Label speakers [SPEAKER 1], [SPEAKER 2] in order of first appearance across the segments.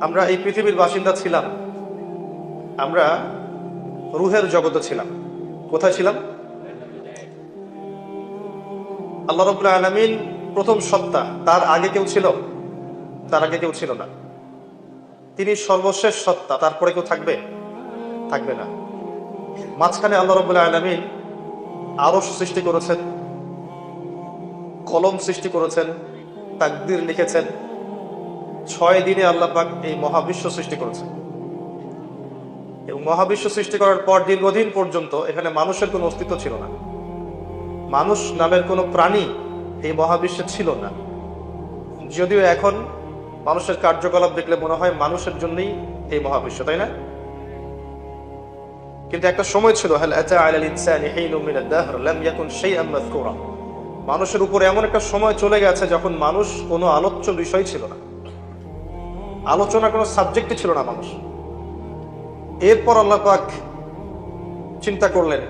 [SPEAKER 1] আমরা এই পৃথিবীর বাসিন্দা ছিলাম। আমরা রুহের জগতে ছিলাম। কোথায় ছিলাম? আল্লাহ রবুল্লা আলমিন প্রথম সত্তা, তার আগে কেউ ছিল? তার আগে কেউ ছিল না। তিনি সর্বশেষ সত্তা, তারপরে কেউ থাকবে? থাকবে না। মাঝখানে আল্লাহ রবুল্লা আলমিন আরও সৃষ্টি করেছেন, কলম সৃষ্টি করেছেন, তাকদির লিখেছেন। ছয় দিনে আল্লাহ পাক এই মহাবিশ্ব সৃষ্টি করেছেন। এবং মহাবিশ্ব সৃষ্টি করার পর দীর্ঘদিন পর্যন্ত এখানে মানুষের কোনো অস্তিত্ব ছিল না। মানুষ নামের কোনো প্রাণী এই মহাবিশ্বে ছিল না। যদিও এখন মানুষের কার্যকলাপ দেখলে মনে হয় মানুষের জন্যই এই মহাবিশ্ব, তাই না? কিন্তু একটা সময় ছিল মানুষের উপর এমন একটা সময় চলে গেছে যখন মানুষ কোনো আলোচ্য বিষয় ছিল না। আলোচনা কোনো সাবজেক্টই ছিল না মানুষ। এরপর আল্লাহ পাক চিন্তা করলেন,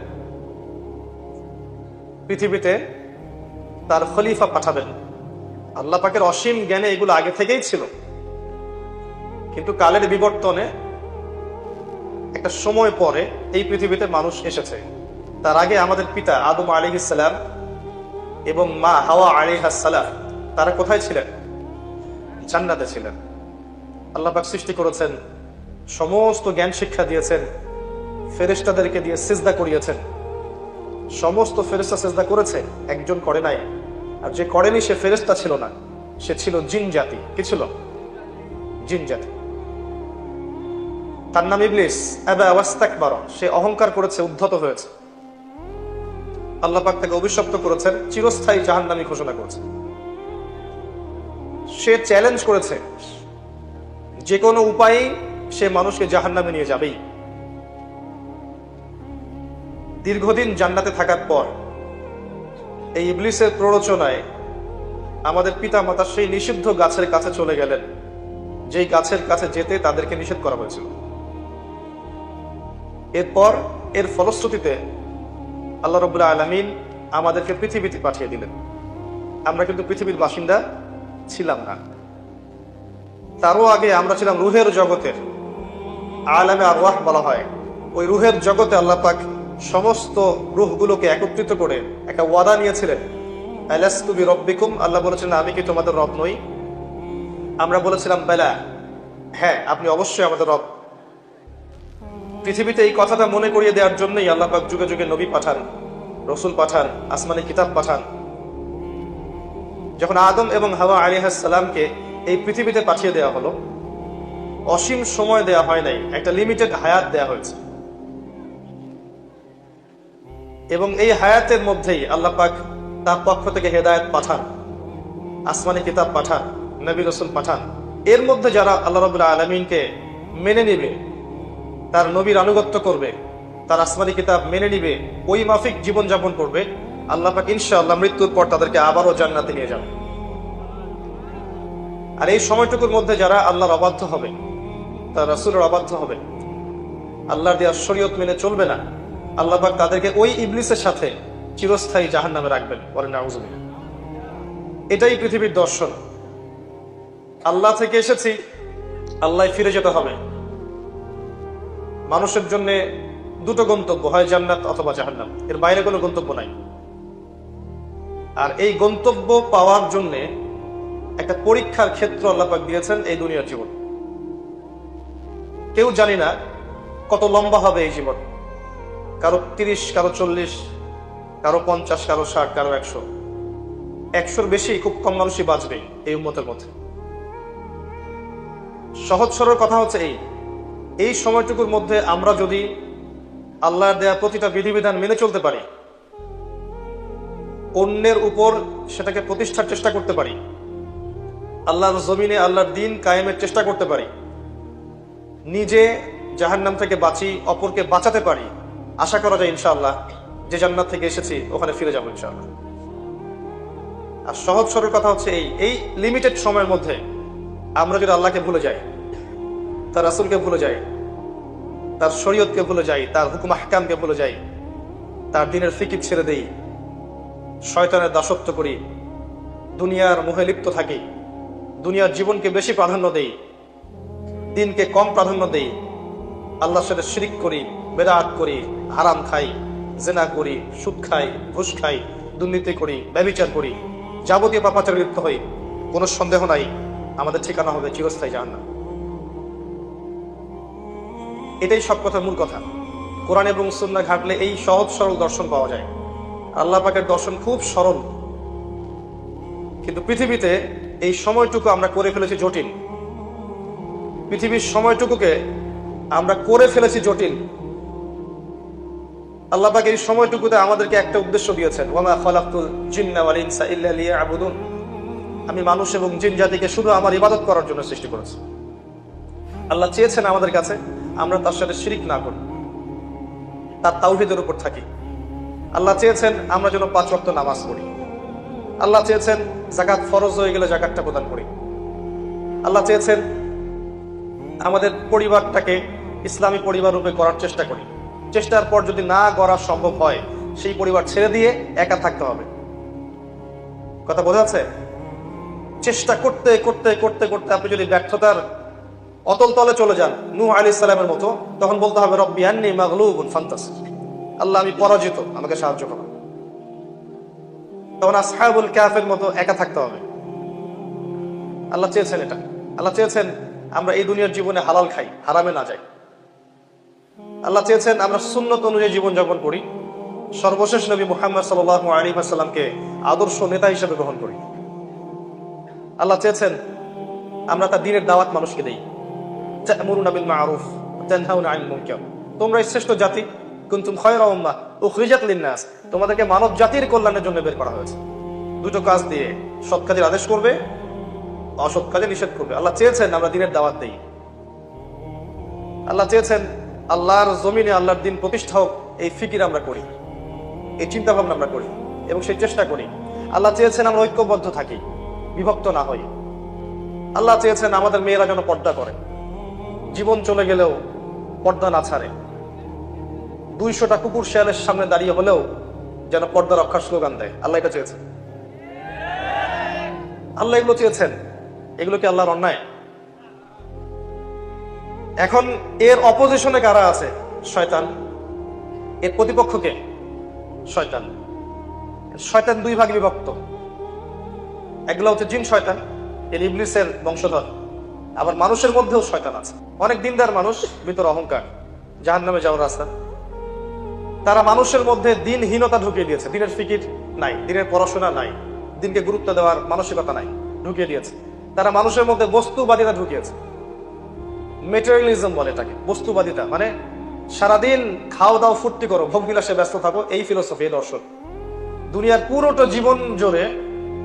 [SPEAKER 1] পৃথিবীতে তার খলিফা পাঠাবেন। আল্লাহ পাকের অসীম জ্ঞানে এগুলো আগে থেকেই ছিল। কিন্তু কালের বিবর্তনে একটা সময় পরে এই পৃথিবীতে মানুষ এসেছে। তার আগে আমাদের পিতা আদম আলী ইসালাম এবং মা হাওয়া আলী হাসালাম তারা কোথায় ছিলেন? জান্নাতে ছিলেন। আল্লাহ পাক সৃষ্টি করেছেন, সমস্ত জ্ঞান শিক্ষা দিয়েছেন ফেরেস্তাদেরকে দিয়ে সিজদা করিয়েছেন। সমস্ত ফেরেস্তা সেজদা করেছে, একজন করে নাই। আর যে করেনি সে ফেরেস্তা ছিল না, সে ছিল জিন জাতি। কি ছিল? জিন জাতি। তার নাম ইবলিস সে অহংকার করেছে, উদ্ধত হয়েছে। আল্লাহ পাক তাকে অভিশপ্ত করেছেন, চিরস্থায়ী জাহান্নামী ঘোষণা করেছে সে চ্যালেঞ্জ করেছে যে কোনো উপায়ে সে মানুষকে জাহান্নামে নিয়ে যাবেই। দীর্ঘদিন জান্নাতে থাকার পর এই ইবলিসের প্ররোচনায় আমাদের পিতা মাতা সেই নিষিদ্ধ গাছের কাছে চলে গেলেন, যেই গাছের কাছে যেতে তাদেরকে নিষেধ করা হয়েছিল। এরপর এর ফলশ্রুতিতে আল্লাহ রবুল্লা আলমিন আমাদেরকে পৃথিবীতে পাঠিয়ে দিলেন। আমরা কিন্তু পৃথিবীর বাসিন্দা ছিলাম না। তারও আগে আমরা ছিলাম রুহের জগতের। আলামে আর বলা হয়। ওই রুহের জগতে আল্লাহ পাক সমস্ত রুহগুলোকে একত্রিত করে একটা ওয়াদা নিয়েছিলেন। আলাস্তুবি রব্বিকুম আল্লাহ বলেছিলেন, আমি কি তোমাদের রব নই? আমরা বলেছিলাম, বেলা। হ্যাঁ আপনি অবশ্যই আমাদের রব। পৃথিবীতে এই কথাটা মনে করিয়ে দেওয়ার জন্যই আল্লাহ পাক যুগে যুগে নবী পাঠান, রসুল পাঠান, আসমানি কিতাব পাঠান। যখন আদম এবং হাওয়া আলী সালামকে এই পৃথিবীতে পাঠিয়ে দেওয়া হলো। অসীম সময় দেয়া হয় নাই, একটা লিমিটেড হায়াত দেয়া হয়েছে। এবং এই হায়াতের মধ্যেই আল্লাহ পাক তার পক্ষ থেকে হেদায়ত পাঠান, আসমানি কিতাব পাঠান, নবী রসুল পাঠান। এর মধ্যে যারা আল্লাহ রবুল্লাহ আলমিনকে মেনে নিবে, তার নবীর আনুগত্য করবে, তার আসমানি কিতাব মেনে নিবে, ওই মাফিক জীবনযাপন করবে, আল্লাহ পাক ইনশাআল্লাহ মৃত্যুর পর তাদেরকে আবারও জান্নাতে নিয়ে যাবে। আর এই সময়টুকুর মধ্যে যারা আল্লাহর অবাধ্য হবে, তার রাসুলের অবাধ্য হবে। আল্লাহর দেওয়ার শরীয়ত মেনে চলবে না। আল্লাহ পাক তাদেরকে ওই ইবলিসের সাথে চিরস্থায়ী জাহান নামে রাখবেন। বলেন এটাই পৃথিবীর দর্শন। আল্লাহ থেকে এসেছি, আল্লাহ ফিরে যেতে হবে। মানুষের জন্য দুটো গন্তব্য, হয় জান্নাত অথবা জাহান্নাম। এর বাইরে কোনো গন্তব্য নাই। আর এই গন্তব্য পাওয়ার জন্য একটা পরীক্ষার ক্ষেত্র আল্লাপাক দিয়েছেন এই দুনিয়ার জীবন। কেউ জানি না কত লম্বা হবে এই জীবন। কারও তিরিশ, কারও চল্লিশ, কারও পঞ্চাশ, কারও ষাট, কারও একশো। একশোর বেশি খুব কম মানুষই বাঁচবে এই উন্মতের মধ্যে। সহজ সরল কথা হচ্ছে এই। এই সময়টুকুর মধ্যে আমরা যদি আল্লাহর দেয়া প্রতিটা বিধিবিধান মেনে চলতে পারি, অন্যের উপর সেটাকে প্রতিষ্ঠার চেষ্টা করতে পারি আল্লাহর জমিনে আল্লাহর দিন কায়েমের চেষ্টা করতে পারি। নিজে জাহান্নাম থেকে বাঁচি, অপরকে বাঁচাতে পারি। আশা করা যায় ইনশাআল্লাহ যে জান্নাত থেকে এসেছি, ওখানে ফিরে যাব ইনশাআল্লাহ। আর সহজ সরল কথা হচ্ছে এই এই লিমিটেড সময়ের মধ্যে আমরা যদি আল্লাহকে ভুলে যাই, তার রাসুলকে ভুলে যাই, তার শরীয়তকে ভুলে যাই, তার হুকুম আহকামকে ভুলে যাই, তার দিনের ফিকির ছেড়ে দেই, শয়তানের দাসত্ব করি, দুনিয়ার মোহে লিপ্ত থাকি দুনিয়ার জীবনকে বেশি প্রাধান্য দেই, দিনকে কম প্রাধান্য দেই, আল্লাহর সাথে শিরিক করি, বেদাত করি, হারাম খাই, জেনা করি, সুদ খাই, ঘুষ খাই, দুর্নীতি করি, ব্যবিচার করি, যাবতীয় পাপাচার লিপ্ত হই, কোনো সন্দেহ নাই, আমাদের ঠিকানা হবে চিরস্থায়ী জাহান্নাম। এটাই সব কথার মূল কথা। কোরআন এবং সুন্না ঘাটলে এই সহজ সরল দর্শন পাওয়া যায়। আল্লাহ পাকের দর্শন খুব সরল। কিন্তু পৃথিবীতে এই সময়টুকু আমরা করে ফেলেছি জটিল। পৃথিবীর সময়টুকুকে আমরা করে ফেলেছি জটিল। আল্লাহ পাক এই সময়টুকুতে আমাদেরকে একটা উদ্দেশ্য দিয়েছেন আমি মানুষ এবং জিন জাতিকে শুধু আমার ইবাদত করার জন্য সৃষ্টি করেছি। আল্লাহ চেয়েছেন আমাদের কাছে আমরা তার সাথে শিরিক না করি, তার তাওহিদের উপর থাকি। আল্লাহ চেয়েছেন আমরা যেন পাঁচ ওয়াক্ত নামাজ পড়ি। আল্লাহ চেয়েছেন জাকাত ফরজ হয়ে গেলে জাকাতটা প্রদান করি। আল্লাহ চেয়েছেন আমাদের পরিবারটাকে ইসলামী পরিবার রূপে করার চেষ্টা করি। চেষ্টার পর যদি না করা সম্ভব হয়, সেই পরিবার ছেড়ে দিয়ে একা থাকতে হবে। কথা বোঝা যাচ্ছে? চেষ্টা করতে করতে করতে করতে আপনি যদি ব্যর্থতার অতল তলে চলে যান নু আলী ইসলামের মতো, তখন বলতে হবে, রব্বি আন্নি মাগলুবুন ফান্তাস আল্লাহ আমি পরাজিত, আমাকে সাহায্য করো তখন আসহাবুল ক্যাফের মতো একা থাকতে হবে। আল্লাহ চেয়েছেন এটা। আল্লাহ চেয়েছেন আমরা এই দুনিয়ার জীবনে হালাল খাই, হারামে না যাই। আল্লাহ চেয়েছেন আমরা সুন্নত অনুযায়ী জীবনযাপন করি। সর্বশেষ নবী মুহাম্মদ সাল আলী সাল্লামকে আদর্শ নেতা হিসেবে গ্রহণ করি। আল্লাহ চেয়েছেন আমরা তার দিনের দাওয়াত মানুষকে দেই। তা'মুরুনা বিল মা'রুফ তোমরা শ্রেষ্ঠ জাতি কুনতুম খায়রা উম্মাহ উখরিজাত লিন-নাস। তোমাদেরকে মানব জাতির কল্যাণের জন্য বের করা হয়েছে। দুটো কাজ দিয়ে সৎ কাজের আদেশ করবে, অসৎ কাজে নিষেধ করবে। আল্লাহ চেয়েছেন আমরা দিনের দাওয়াত দেই। আল্লাহ চেয়েছেন আল্লাহর জমিনে আল্লাহর দিন প্রতিষ্ঠা হোক, এই ফিকির আমরা করি, এই চিন্তা ভাবনা আমরা করি এবং সেই চেষ্টা করি। আল্লাহ চেয়েছেন আমরা ঐক্যবদ্ধ থাকি, বিভক্ত না হই। আল্লাহ চেয়েছেন আমাদের মেয়েরা যেন পর্দা করে। জীবন চলে গেলেও পর্দা না ছাড়ে। দুইশোটা কুকুর শেয়ালের সামনে দাঁড়িয়ে হলেও যেন পর্দা রক্ষার স্লোগান দেয়। আল্লাহ এটা চেয়েছেন। আল্লাহ এগুলো চেয়েছেন। এগুলো কি আল্লাহর অন্যায়? এখন এর অপোজিশনে কারা আছে? শয়তান। এর প্রতিপক্ষকে শয়তান। শয়তান দুই ভাগে বিভক্ত। এগুলো হচ্ছে জিন শয়তান, এর ইবলিসের বংশধর। আবার মানুষের মধ্যেও শয়তান আছে। অনেক দিনদার মানুষ ভিতর অহংকার। জাহান নামে যাওয়ার রাস্তা। তারা মানুষের মধ্যে দিনহীনতা ঢুকিয়ে দিয়েছে। দিনের ফিকির নাই, দিনের পড়াশোনা নাই, দিনকে গুরুত্ব দেওয়ার মানসিকতা নাই, ঢুকিয়ে দিয়েছে। তারা মানুষের মধ্যে বস্তুবাদিতা ঢুকিয়েছে। মেটেরিয়ালিজম বলে এটাকে, বস্তুবাদিতা মানে সারাদিন খাও দাও ফুর্তি করো, ভোগ বিলাসে ব্যস্ত থাকো, এই ফিলোসফি এই দর্শন। দুনিয়ার পুরোটা জীবন জোরে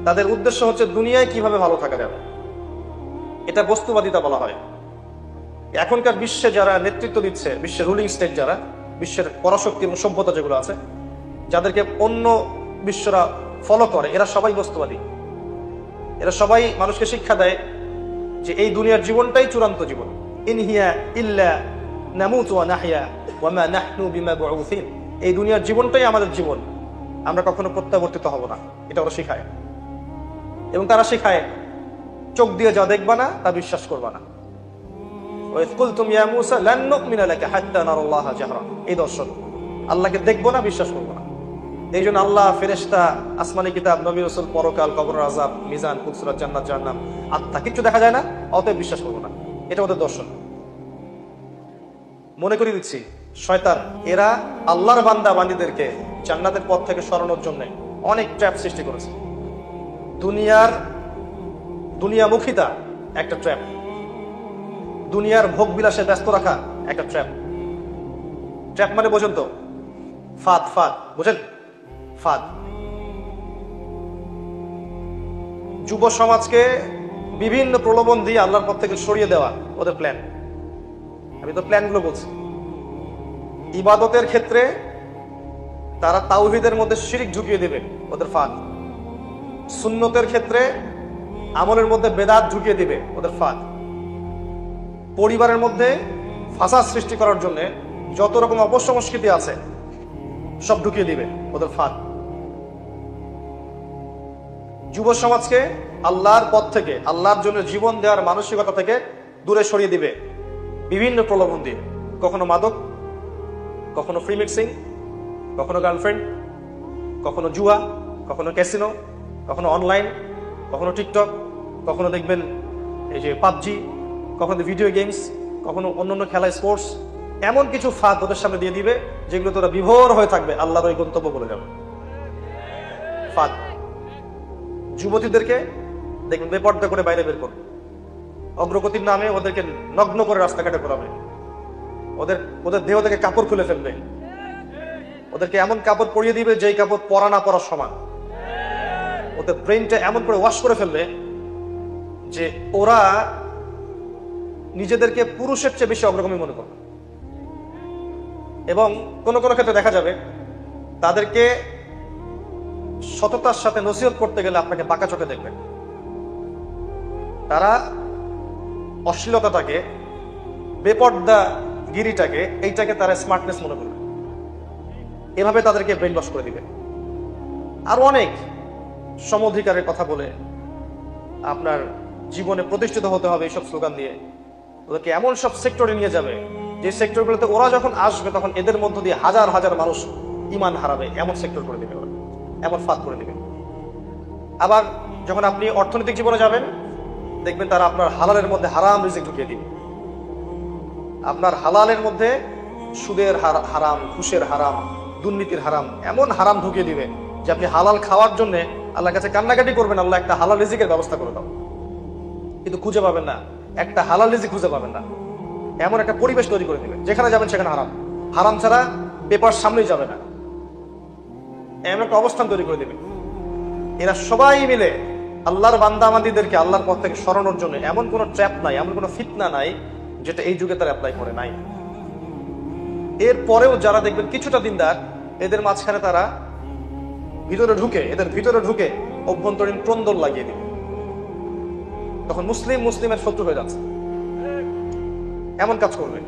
[SPEAKER 1] তাদের উদ্দেশ্য হচ্ছে দুনিয়ায় কীভাবে ভালো থাকা যাবে। এটা বস্তুবাদিতা বলা হয়। এখনকার বিশ্বে যারা নেতৃত্ব দিচ্ছে, বিশ্বের রুলিং স্টেট যারা বিশ্বের পরাশক্তি এবং সভ্যতা যেগুলো আছে, যাদেরকে অন্য বিশ্বরা ফলো করে, এরা সবাই বস্তুবাদী। এরা সবাই মানুষকে শিক্ষা দেয় যে এই দুনিয়ার জীবনটাই চূড়ান্ত জীবন। ইনহিয়া ইল্লা নাহনু এই দুনিয়ার জীবনটাই আমাদের জীবন। আমরা কখনো প্রত্যাবর্তিত হব না। এটা ওরা শিখায়। এবং তারা শিখায়, চোখ দিয়ে যা দেখবা না, তা বিশ্বাস করবা না। এই দর্শন। আল্লাহকে দেখব না, বিশ্বাস করব না। এই জন্য আল্লাহ, ফেরেশতা, আসমানি কিতাব, নবী রসুল, পরকাল কবর আজাব মিজান, কুদসুরাত, জান্নাত, জাহান্নাম, আত্মা, কিচ্ছু দেখা যায় না, অতএব বিশ্বাস করব না। এটা ওদের দর্শন। মনে করিয়ে দিচ্ছি, শয়তান, এরা আল্লাহর বান্দা বান্দিদেরকে জান্নাতের পথ থেকে সরানোর জন্য অনেক ট্র্যাপ সৃষ্টি করেছে। দুনিয়ার দুনিয়ামুখিতা একটা ট্র্যাপ। দুনিয়ার ভোগ বিলাসে ব্যস্ত রাখা একটা ট্র্যাপ ট্র্যাপ মানে বোঝেন তো? ফাদ ফাদ, বুঝেন? ফাদ। যুব সমাজকে বিভিন্ন প্রলোভন দিয়ে আল্লাহর পথ থেকে সরিয়ে দেওয়া ওদের প্ল্যান আমি তো প্ল্যানগুলো বলছি। ইবাদতের ক্ষেত্রে তারা তাওহিদের মধ্যে শিরিক ঢুকিয়ে দেবে ওদের ফাদ। সুন্নতের ক্ষেত্রে আমলের মধ্যে বেদাত ঢুকিয়ে দিবে ওদের ফাদ। পরিবারের মধ্যে ফাসাদ সৃষ্টি করার জন্য যত রকম অপসংস্কৃতি আছে, সব ঢুকিয়ে দিবে ওদের ফাঁদ। যুব সমাজকে আল্লাহর পথ থেকে, আল্লাহর জন্য জীবন দেওয়ার মানসিকতা থেকে দূরে সরিয়ে দিবে বিভিন্ন প্রলোভন দিয়ে। কখনো মাদক, কখনো ফ্রি মিক্সিং কখনো গার্লফ্রেন্ড কখনো জুয়া, কখনো ক্যাসিনো কখনো অনলাইন কখনো টিকটক কখনো দেখবেন এই যে পাবজি কখনো ভিডিও গেমস কখনো অন্য অন্য খেলা স্পোর্টস এমন কিছু ফাঁদ ওদের সামনে দিয়ে দিবে যেগুলো তোরা বিভোর হয়ে থাকবে। আল্লাহর ওই গন্তব্য বলে যাবে। ফাঁদ। যুবতীদেরকে দেখবেন বেপর্দা করে বাইরে বের করবে। অগ্রগতির নামে ওদেরকে নগ্ন করে রাস্তাঘাটে করাবে ওদের ওদের দেহ থেকে কাপড় খুলে ফেলবে। ওদেরকে এমন কাপড় পরিয়ে দিবে যেই কাপড় পরা না পরার সমান। ওদের ব্রেনটা এমন করে ওয়াশ করে ফেলবে যে ওরা নিজেদেরকে পুরুষের চেয়ে বেশি অগ্রগামী মনে করবে এবং কোন কোনো ক্ষেত্রে দেখা যাবে, তাদেরকে সততার সাথে নসিহত করতে গেলে আপনাকে বাঁকা চোখে দেখবে। তারা অশ্লীলতাটাকে, বেপর্দা গিরিটাকে, এইটাকে তারা স্মার্টনেস মনে করবে। এভাবে তাদেরকে ব্রেন ওয়াশ করে দিবে। আর অনেক সমঅধিকারের কথা বলে আপনার জীবনে প্রতিষ্ঠিত হতে হবে এইসব স্লোগান দিয়ে। ওদেরকে এমন সব সেক্টরে নিয়ে যাবে, যে সেক্টরগুলোতে ওরা যখন আসবে, তখন এদের মধ্য দিয়ে হাজার হাজার মানুষ ইমান হারাবে, এমন সেক্টর করে দিবে ওরা, এমন ফাঁদ করে দেবে। আবার যখন আপনি অর্থনৈতিক জীবনে যাবেন, দেখবেন তারা আপনার হালালের মধ্যে হারাম রিজিক ঢুকিয়ে দিবে। আপনার হালালের মধ্যে সুদের হার- হারাম, ঘুষের হারাম, দুর্নীতির হারাম, এমন হারাম ঢুকিয়ে দিবে যে আপনি হালাল খাওয়ার জন্য আল্লাহর কাছে কান্নাকাটি করবেন, আল্লাহ একটা হালাল রিজিকের ব্যবস্থা করে দাও। কিন্তু খুঁজে পাবেন না। একটা হালাল রিজিক খুঁজে পাবেন না। এমন একটা পরিবেশ তৈরি করে দিবে যেখানে যাবেন সেখানে হারাম। হারাম ছাড়া পেপার সামনেই যাবে না। এমন একটা অবস্থান তৈরি করে দিবে এরা সবাই মিলে আল্লাহর বান্দামাদিদেরকে আল্লাহর পথ থেকে সরানোর জন্য এমন কোনো ট্র্যাপ নাই, এমন কোনো ফিতনা নাই, যেটা এই যুগে তারা অ্যাপ্লাই করে নাই। এর পরেও যারা দেখবেন কিছুটা দিনদার, এদের মাঝখানে তারা ভিতরে ঢুকে, এদের ভিতরে ঢুকে অভ্যন্তরীণ প্রন্দল লাগিয়ে দিবে। তখন মুসলিম মুসলিমের শত্রু হয়ে যাচ্ছে। এমন কাজ করবে।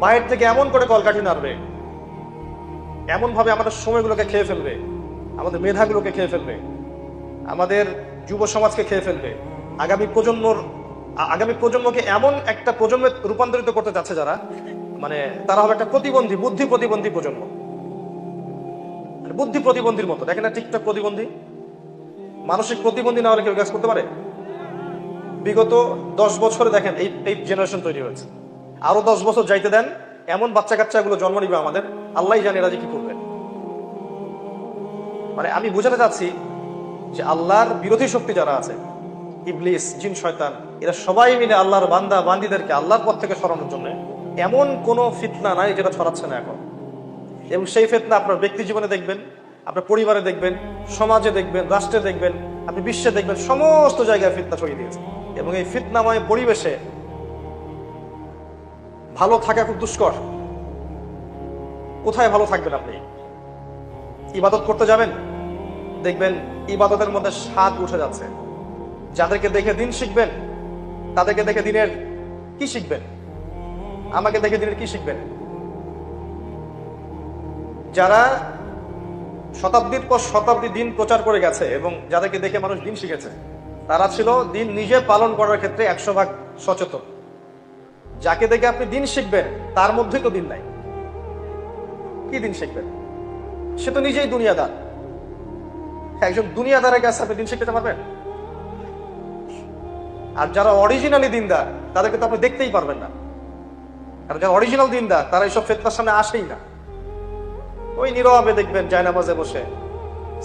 [SPEAKER 1] বাইরের থেকে এমন করে কলকাঠি নাড়বে। এমন ভাবে আমাদের সময়গুলোকে খেয়ে ফেলবে। আমাদের মেধাগুলোকে খেয়ে ফেলবে। আমাদের যুব সমাজকে খেয়ে ফেলবে। আগামী প্রজন্মর আগামী প্রজন্মকে এমন একটা প্রজন্মে রূপান্তরিত করতে যাচ্ছে যারা মানে তারা হবে একটা প্রতিবন্ধী, বুদ্ধি প্রতিবন্ধী প্রজন্ম। মানে বুদ্ধি প্রতিবন্ধীর মতো। দেখেন না টিকটক প্রতিবন্ধী? মানসিক প্রতিবন্ধী না হলে কেউ কাজ করতে পারে? বিগত দশ বছরে দেখেন, এই এই জেনারেশন তৈরি হয়েছে। আরও দশ বছর যাইতে দেন, এমন বাচ্চা কাচ্চাগুলো জন্ম নিবে আমাদের, আল্লাহ জানে এরা যে কি করবে। মানে আমি বোঝাতে চাচ্ছি যে আল্লাহর বিরোধী শক্তি যারা আছে, ইবলিস, জিন, শয়তান, এরা সবাই মিলে আল্লাহর বান্দা, বান্দিদেরকে আল্লাহর পথ থেকে সরানোর জন্য এমন কোনো ফিতনা নাই যেটা ছড়াচ্ছে না এখন। এবং সেই ফিতনা আপনার ব্যক্তি জীবনে দেখবেন, আপনার পরিবারে দেখবেন, সমাজে দেখবেন, রাষ্ট্রে দেখবেন, আপনি বিশ্বে দেখবেন, সমস্ত জায়গায় ফিতনা ছড়িয়ে দিয়েছে। এবং এই ফিতনাময় পরিবেশে ভালো থাকা খুব দুষ্কর। কোথায় ভালো থাকবেন আপনি? ইবাদত করতে যাবেন? দেখবেন ইবাদতের মধ্যে স্বাদ উঠে যাচ্ছে। যাদেরকে দেখে দিন শিখবেন, তাদেরকে দেখে দিনের কি শিখবেন? আমাকে দেখে দিনের কি শিখবেন? যারা শতাব্দীর পর শতাব্দী দিন প্রচার করে গেছে এবং যাদেরকে দেখে মানুষ দিন শিখেছে তারা ছিল দিন নিজে পালন করার ক্ষেত্রে একশো ভাগ সচেতন। যাকে দেখে আপনি দিন শিখবেন, তার মধ্যেই তো দিন নাই। কি দিন শিখবেন? সে তো নিজেই দুনিয়াদার। একজন দুনিয়াদারের কাছে আপনি দিন শিখতে পারবেন? আর যারা অরিজিনালি দিনদার, তাদেরকে তো আপনি দেখতেই পারবেন না। আর যারা অরিজিনাল দিনদার, তারা এইসব ফেতনার সামনে আসেই না। ওই নীরবে দেখবেন, জায়নামাজে বসে।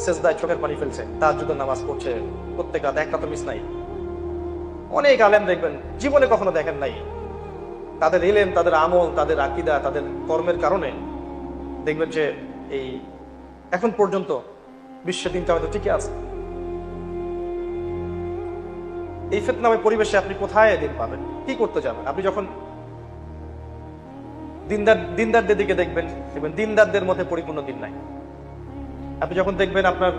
[SPEAKER 1] শেষদায় চোখের পানি ফেলছে, তার যুদ্ধের নামাজ পড়ছে, প্রত্যেক রাত একটা তো মিস নাই। অনেক আলেম দেখবেন, জীবনে কখনো দেখেন নাই। তাদের এলেন তাদের আমল, তাদের আকিদা, তাদের কর্মের কারণে দেখবেন যে এই এখন পর্যন্ত বিশ্বের দিনটা হয়তো ঠিকই আছে। এই ফেতনাময় পরিবেশে আপনি কোথায় দিন পাবেন? কি করতে যাবেন? আপনি যখন দিনদার, দিনদারদের দিকে দেখবেন দেখবেন দিনদারদের মধ্যে পরিপূর্ণ দিন নাই। আপনি যখন দেখবেন আপনার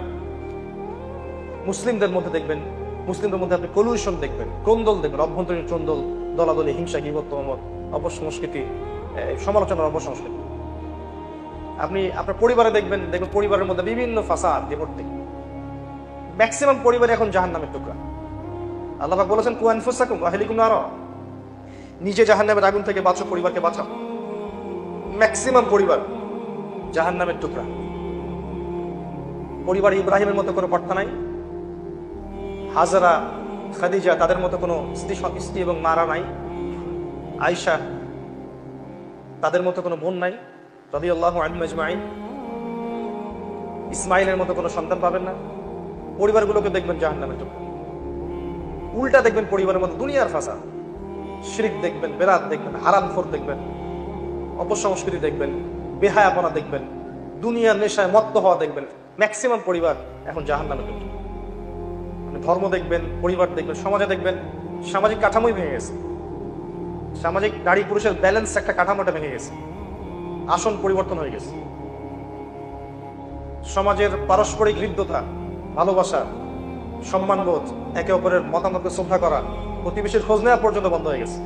[SPEAKER 1] মুসলিমদের মধ্যে দেখবেন, মুসলিমদের মধ্যে আপনি কলুশন দেখবেন, কোন্দল দেখবেন, অভ্যন্তরীণ চন্দল, দলাদলি, হিংসা, গিবত অপসংস্কৃতি সমালোচনার অপসংস্কৃতি। আপনি আপনার পরিবারে দেখবেন দেখবেন পরিবারের মধ্যে বিভিন্ন ফাসাদ বিভর্তি ম্যাক্সিমাম পরিবারে এখন জাহান নামের টুকরা। আল্লাহ বলেছেন কুয়ানফুসাকুম আহলিকুম নার। নিজে জাহান্নামের আগুন থেকে বাঁচো, পরিবারকে বাঁচাও। ম্যাক্সিমাম পরিবার জাহান্নামের টুকরা। পরিবার ইব্রাহিমের মতো কোনো প্রার্থনা নাই। হাজারা, খাদিজা তাদের মতো কোনো স্ত্রী স্ত্রী এবং মারা নাই। আয়সা তাদের মতো কোনো বোন নাই রদি আল্লাহ আজমাইন। ইসমাইলের মতো কোনো সন্তান পাবেন না। পরিবারগুলোকে দেখবেন জাহান নামের টুকরা উল্টা দেখবেন পরিবারের মতো দুনিয়ার ফাঁসা শিরিক দেখবেন, বেরাত দেখবেন, হারামখোর দেখবেন, অপসংস্কৃতি দেখবেন, বেহায়াপনা দেখবেন, দুনিয়ার নেশায় মত্ত হওয়া দেখবেন। ম্যাক্সিমাম পরিবার এখন জাহান নামে মানে ধর্ম দেখবেন, পরিবার দেখবেন, সমাজে দেখবেন, সামাজিক কাঠামোই ভেঙে গেছে। সামাজিক নারী পুরুষের ব্যালেন্স একটা কাঠামোটা ভেঙে গেছে। আসন পরিবর্তন হয়ে গেছে। সমাজের পারস্পরিক হৃদ্যতা, ভালোবাসা, সম্মানবোধ, একে অপরের মতামতকে শ্রদ্ধা করা, প্রতিবেশীর খোঁজ নেওয়া পর্যন্ত বন্ধ হয়ে গেছে।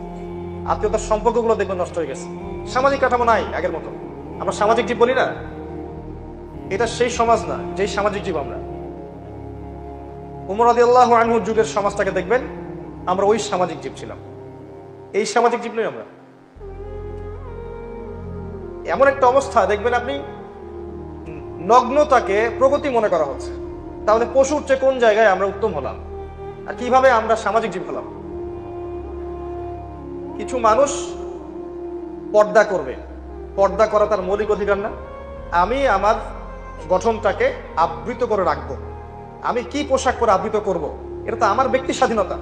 [SPEAKER 1] আত্মীয়তার সম্পর্কগুলো দেখবেন নষ্ট হয়ে গেছে। সামাজিক কাঠামো নাই আগের মতো। আমরা সামাজিক জীব বলি না এটা সেই সমাজ না, যেই সামাজিক জীব আমরা। উমর আল্লাহ আনহুর যুগের সমাজটাকে দেখবেন, আমরা ওই সামাজিক জীব ছিলাম। এই সামাজিক জীব নই আমরা। এমন একটা অবস্থা, দেখবেন আপনি, নগ্নতাকে প্রগতি মনে করা হচ্ছে। তাহলে পশুর চেয়ে কোন জায়গায় আমরা উত্তম হলাম? আর কীভাবে আমরা সামাজিক জীব হলাম? কিছু মানুষ পর্দা করবে। পর্দা করা তার মৌলিক অধিকার না। আমি, আমার গঠনটাকে আবৃত করে রাখব। আমি কি পোশাক পরে আবৃত করব। এটা তো আমার ব্যক্তি স্বাধীনতা।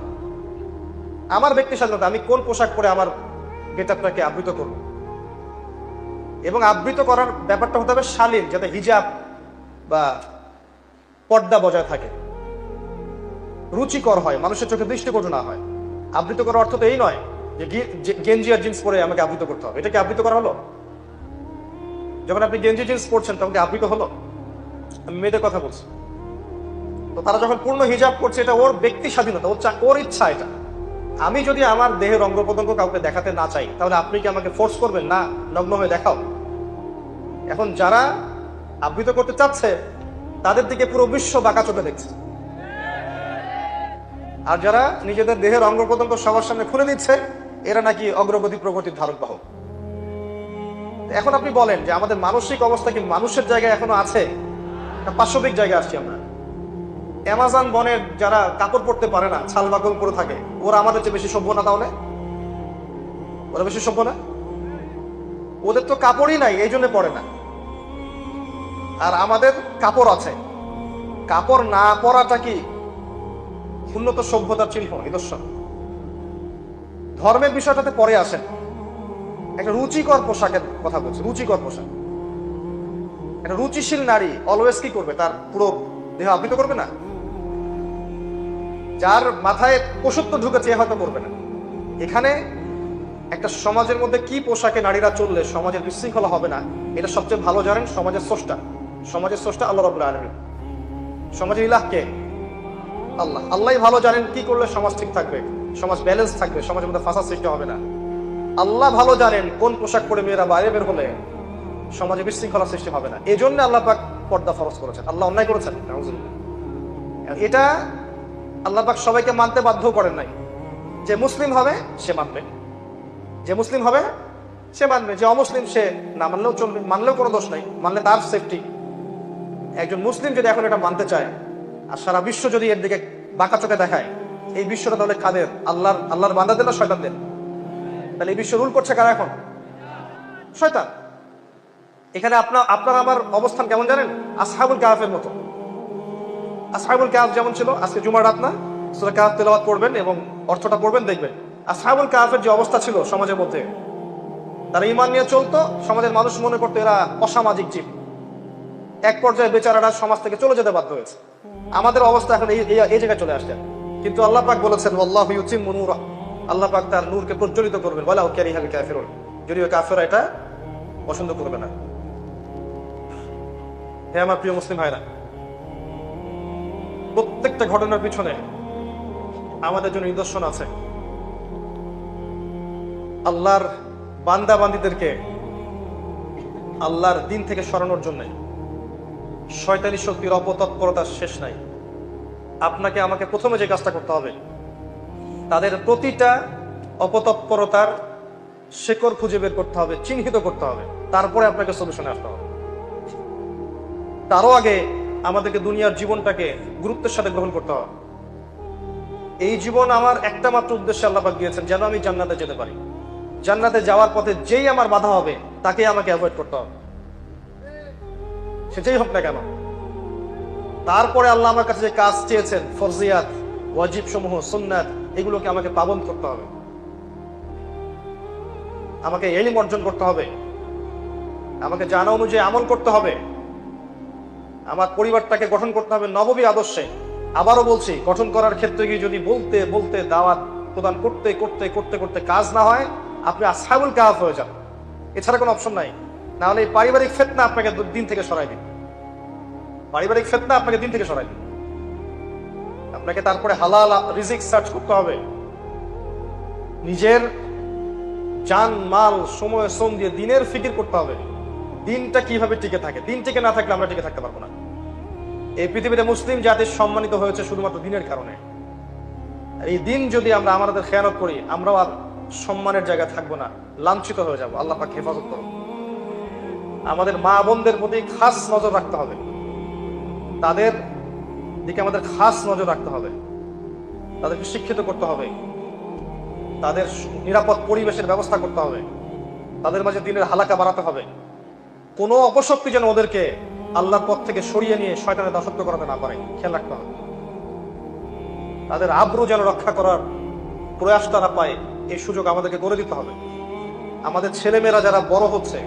[SPEAKER 1] আমার ব্যক্তি স্বাধীনতা, আমি কোন পোশাক পরে আমার গেটআপটাকে আবৃত করব? এবং আবৃত করার ব্যাপারটা হতে হবে শালীন, যাতে হিজাব বা পর্দা বজায় থাকে। রুচিকর হয়, মানুষের চোখে দৃষ্টিকটু না হয়। আবৃত করার অর্থ তো এই নয় যে গেঞ্জি আর জিন্স পরে আমাকে আবৃত করতে হবে। এটাকে আবৃত করা হলো? যখন আপনি গেঞ্জি জিন্স পরছেন, তখন কি আবৃত হলো? আমি মেয়েদের কথা বলছি। তো তারা যখন পূর্ণ হিজাব করছে, এটা ওর ব্যক্তি স্বাধীনতা, ওর ওর ইচ্ছা এটা। আমি যদি আমার দেহের অঙ্গ প্রত্যঙ্গ কাউকে দেখাতে না চাই, তাহলে আপনি কি আমাকে ফোর্স করবেন? না, নগ্ন হয়ে দেখাও। এখন যারা আবৃত করতে চাচ্ছে, তাদের দিকে পুরো বিশ্ব বাঁকা চোখে দেখছে। আর যারা নিজেদের দেহের অঙ্গ প্রত্যঙ্গ সবার সামনে খুলে দিচ্ছে, এরা নাকি অগ্রগতি প্রগতির ধারক বাহক এখন আপনি বলেন যে আমাদের মানসিক অবস্থা কি মানুষের জায়গায় এখনও আছে? না পাশবিক জায়গায় আসছি আমরা। অ্যামাজন বনের যারা কাপড় পরতে পারে না, ছাল বাকল পরে থাকে, ওরা আমাদের চেয়ে বেশি সভ্য না তাহলে? ওরা বেশি সভ্য না? ওদের তো কাপড়ই নাই, এই জন্য পরে না। আর আমাদের কাপড় আছে। কাপড় না পরাটা কি? উন্নত সভ্যতার চিহ্ন, নিদর্শন। ধর্মের বিষয়টাতে পরে আসেন। একটা রুচিকর পোশাকের কথা বলছি, রুচিকর পোশাক। একটা রুচিশীল নারী অলওয়েজ কি করবে? তার পুরো দেহ আবৃত করবে না? যার মাথায় পশুত্ব ঢুকেছে হয়তো করবে না। এখানে একটা সমাজের মধ্যে কি পোশাকে নারীরা চললে সমাজের বিশৃঙ্খলা হবে না, এটা সবচেয়ে ভালো জানেন সমাজের স্রষ্টা। সমাজের স্রষ্টা আল্লাহ রবুল্লা সমাজের ইলাহ কে? আল্লাহ। আল্লাহ ভালো জানেন কি করলে সমাজ ঠিক থাকবে, সমাজ ব্যালেন্স থাকবে, সমাজের মধ্যে ফাঁসা সৃষ্টি হবে না। আল্লাহ ভালো জানেন কোন পোশাক পরে মেয়েরা বাইরে বের হলে সমাজে বিশৃঙ্খলা সৃষ্টি হবে না। এই জন্য আল্লাহ পাক পর্দা ফরজ করেছেন। আল্লাহ অন্যায় করেছেন। এটা আল্লাহ পাক সবাইকে মানতে বাধ্য করেন নাই। যে মুসলিম হবে সে মানবে। যে মুসলিম হবে সে মানবে। যে অমুসলিম সে না মানলেও চলবে। মানলেও কোনো দোষ নাই। মানলে তার সেফটি একজন মুসলিম যদি এখন এটা মানতে চায় আর সারা বিশ্ব যদি এর দিকে বাঁকা চোখে দেখায় এই বিশ্বটা তাহলে কাদের? আল্লাহর আল্লাহর বান্দাদের না শয়তানদের। তাহলে এই বিশ্ব রুল করছে কারা এখন? শয়তান। এখানে আপনার আপনার আমার অবস্থান কেমন জানেন? আসহাবুল কাহাফের মতো। আসহাবুল কাহাফ যেমন ছিল, আজকে জুমার রাত না? সুরা কাহাফ তেলাওয়াত পড়বেন এবং অর্থটা পড়বেন, দেখবেন। আসহাবুল কাহাফের যে অবস্থা ছিল সমাজের মধ্যে, তারা ইমান নিয়ে চলতো, সমাজের মানুষ মনে করতো এরা অসামাজিক জীব। এক পর্যায়ে বেচারারা সমাজ থেকে চলে যেতে বাধ্য হয়েছে। আমাদের অবস্থা এখন এই জায়গায় চলে আসছে। কিন্তু আল্লাহ পাক বলেছেন আল্লাহ ইউতিম্মু নূরা। আল্লাহ পাক তার নূরকে প্রজ্বলিত করবেন। বলা ও ক্যারি হাবি কাফিরুন। যদিও কাফেরা এটা পছন্দ করবে না। হে আমার প্রিয় মুসলিম ভাইরা, প্রত্যেকটা ঘটনার পিছনে আমাদের জন্য নিদর্শন আছে। আল্লাহর বান্দা বান্দিদেরকে আল্লাহর দিন থেকে সরানোর জন্য শয়তানি শক্তির অপতৎপরতার শেষ নাই। আপনাকে, আমাকে প্রথমে যে কাজটা করতে হবে, তাদের প্রতিটা অপতৎপরতার শেকড় খুঁজে বের করতে হবে, চিহ্নিত করতে হবে। তারপরে আপনাকে সলিউশনে আসতে হবে। তারও আগে আমাদেরকে দুনিয়ার জীবনটাকে গুরুত্বের সাথে গ্রহণ করতে হবে। এই জীবন আমার একটা মাত্র উদ্দেশ্যে আল্লাপাক দিয়েছেন, যেন আমি জান্নাতে যেতে পারি। জান্নাতে যাওয়ার পথে যেই আমার বাধা হবে তাকে আমাকে অ্যাভয়েড করতে হবে। সেটাই হোক না কেন। তারপরে আল্লাহ আমার কাছে যে কাজ চেয়েছেন, ফরজিয়াত ওয়াজিব সমূহ সুন্নাত, এগুলোকে আমাকে পাবন করতে হবে। আমাকে এলিম অর্জন করতে হবে। আমাকে জানা অনুযায়ী আমল করতে হবে। আমার পরিবারটাকে গঠন করতে হবে নববী আদর্শে। আবারও বলছি, গঠন করার ক্ষেত্রে গিয়ে যদি বলতে বলতে দাওয়াত প্রদান করতে করতে করতে করতে কাজ না হয়, আপনি আসাবুল কাজ হয়ে যান। এছাড়া কোনো অপশন নাই। না হলে এই পারিবারিক ফেতনা আপনাকে দিন থেকে সরাই দিন পারিবারিক ফেতনা আপনাকে দিন থেকে সরাই দিন আপনাকে তারপরে হালাল রিজিক সার্চ করতে হবে। নিজের যান মাল, সময়, শ্রম দিয়ে দিনের ফিকির করতে হবে। দিনটা কীভাবে টিকে থাকে? দিন টিকে না থাকলে আমরা টিকে থাকতে পারব না। এই পৃথিবীতে মুসলিম জাতি সম্মানিত হয়েছে শুধুমাত্র দিনের কারণে। এই দিন যদি আমরা আমাদের খেয়ানত করি, আমরাও আর সম্মানের জায়গায় থাকব না, লাঞ্ছিত হয়ে যাব। আল্লাহ পাক হেফাজত করো আমাদের মা বোনদের প্রতি খাস নজর রাখতে হবে। তাদের দিকে আমাদের খাস নজর রাখতে হবে। তাদেরকে শিক্ষিত করতে হবে। তাদের নিরাপদ পরিবেশের ব্যবস্থা করতে হবে। তাদের মাঝে দিনের হালাকা বাড়াতে হবে। কোনো অপশক্তি যেন ওদেরকে আল্লাহর পথ থেকে সরিয়ে নিয়ে শয়তানের দাসত্ব করাতে না পারে। খেয়াল রাখতে হবে। তাদের আব্রু যেন রক্ষা করার প্রয়াস তারা পায়, এই সুযোগ আমাদেরকে করে দিতে হবে। আমাদের ছেলেমেয়েরা যারা বড় হচ্ছে,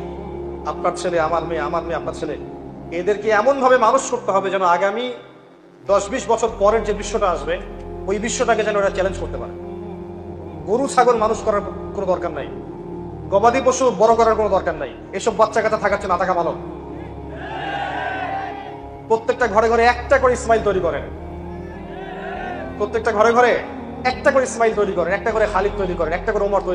[SPEAKER 1] আপনার ছেলে, আমার মেয়ে আমার মেয়ে, আপনার ছেলে, এদেরকে এমন ভাবে মানুষ করতে হবে যেন আগামী দশ বিশ বছর পরের যে বিশ্বটা আসবে, ওই বিশ্বটাকে যেন ওরা চ্যালেঞ্জ করতে পারে। গরু, ছাগল মানুষ করার কোনো দরকার নাই। গবাদি পশু বড় করার কোনো দরকার নাই। এসব বাচ্চা কাচ্চা থাকাচ্ছে না থাকা ভালো। প্রত্যেকটা ঘরে ঘরে একটা করে ইসমাইল তৈরি করেন। প্রত্যেকটা ঘরে ঘরে একটা করে ইসমাইল তৈরি করেন, একটা করে খালিদ তৈরি করেন, একটা করে ওমর তৈরি